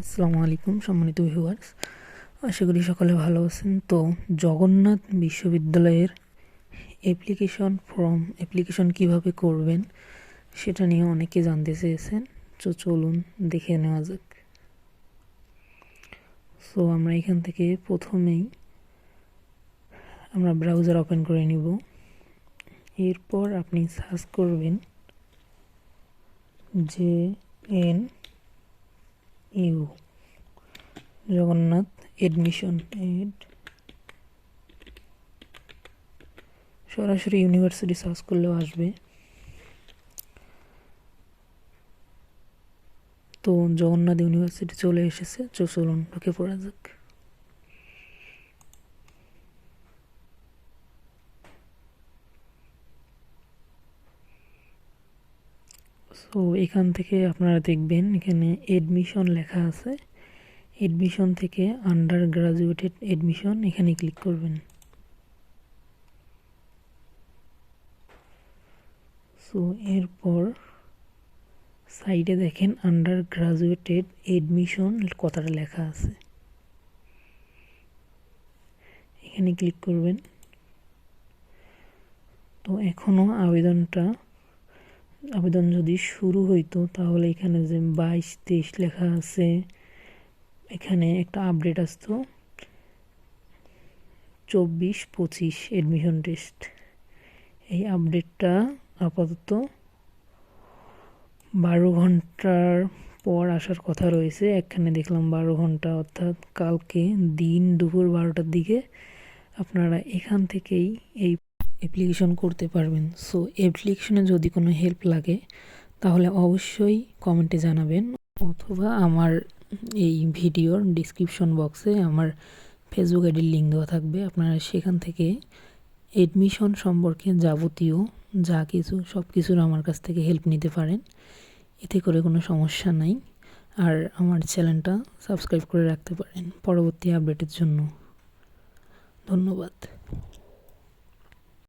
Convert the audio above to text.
আসসালামু আলাইকুম সম্মানিত ভিউয়ার্স আশা করি সকলে ভালো আছেন। তো জগন্নাথ বিশ্ববিদ্যালয়ের অ্যাপ্লিকেশন ফর্ম অ্যাপ্লিকেশন কীভাবে করবেন সেটা নিয়ে অনেকে জানতে চেয়েছেন। তো চলুন দেখে নেওয়া যাক। সো আমরা এখান থেকে প্রথমেই আমরা ব্রাউজার ওপেন করে নিব। এরপর আপনি সার্চ করবেন যে N U, Jagannath admission add সরাসরি ইউনিভার্সিটি সার্চ করলেও আসবে। তো জগন্নাথ ইউনিভার্সিটি চলে এসেছে, চলুন ঢুকে পড়া যাক। সো এখান থেকে আপনারা দেখবেন এখানে এডমিশন লেখা আছে। এডমিশন থেকে আন্ডার গ্রাজুয়েটেড এডমিশন এখানে ক্লিক করবেন। সো এরপর সাইডে দেখেন আন্ডার গ্রাজুয়েটেড এডমিশন কথাটা লেখা আছে। এখানে ক্লিক করবেন। তো এখনও আবেদনটা আবেদন যদি শুরু হইতো, তাহলে এখানে যে বাইশ, তেইশ লেখা আছে, এখানে একটা আপডেট আসতো। চব্বিশ, পঁচিশ এডমিশন টেস্ট এই আপডেটটা আপাতত বারো ঘণ্টার পর আসার কথা রয়েছে। এখানে দেখলাম বারো ঘণ্টা, অর্থাৎ কালকে দিন দুপুর বারোটার দিকে। আপনারা এখান থেকেই এই অ্যাপ্লিকেশন করতে পারবেন। সো অ্যাপ্লিকেশনে যদি কোনো হেল্প লাগে, তাহলে অবশ্যই কমেন্টে জানাবেন অথবা আমার এই ভিডিওর ডিসক্রিপশন বক্সে আমার ফেসবুক আইডির লিঙ্ক দেওয়া থাকবে। আপনারা সেখান থেকে এডমিশন সম্পর্কে যাবতীয় যা কিছু, সব কিছুর আমার কাছ থেকে হেল্প নিতে পারেন। এতে করে কোনো সমস্যা নাই। আর আমার চ্যানেলটা সাবস্ক্রাইব করে রাখতে পারেন পরবর্তী আপডেটের জন্য। ধন্যবাদ।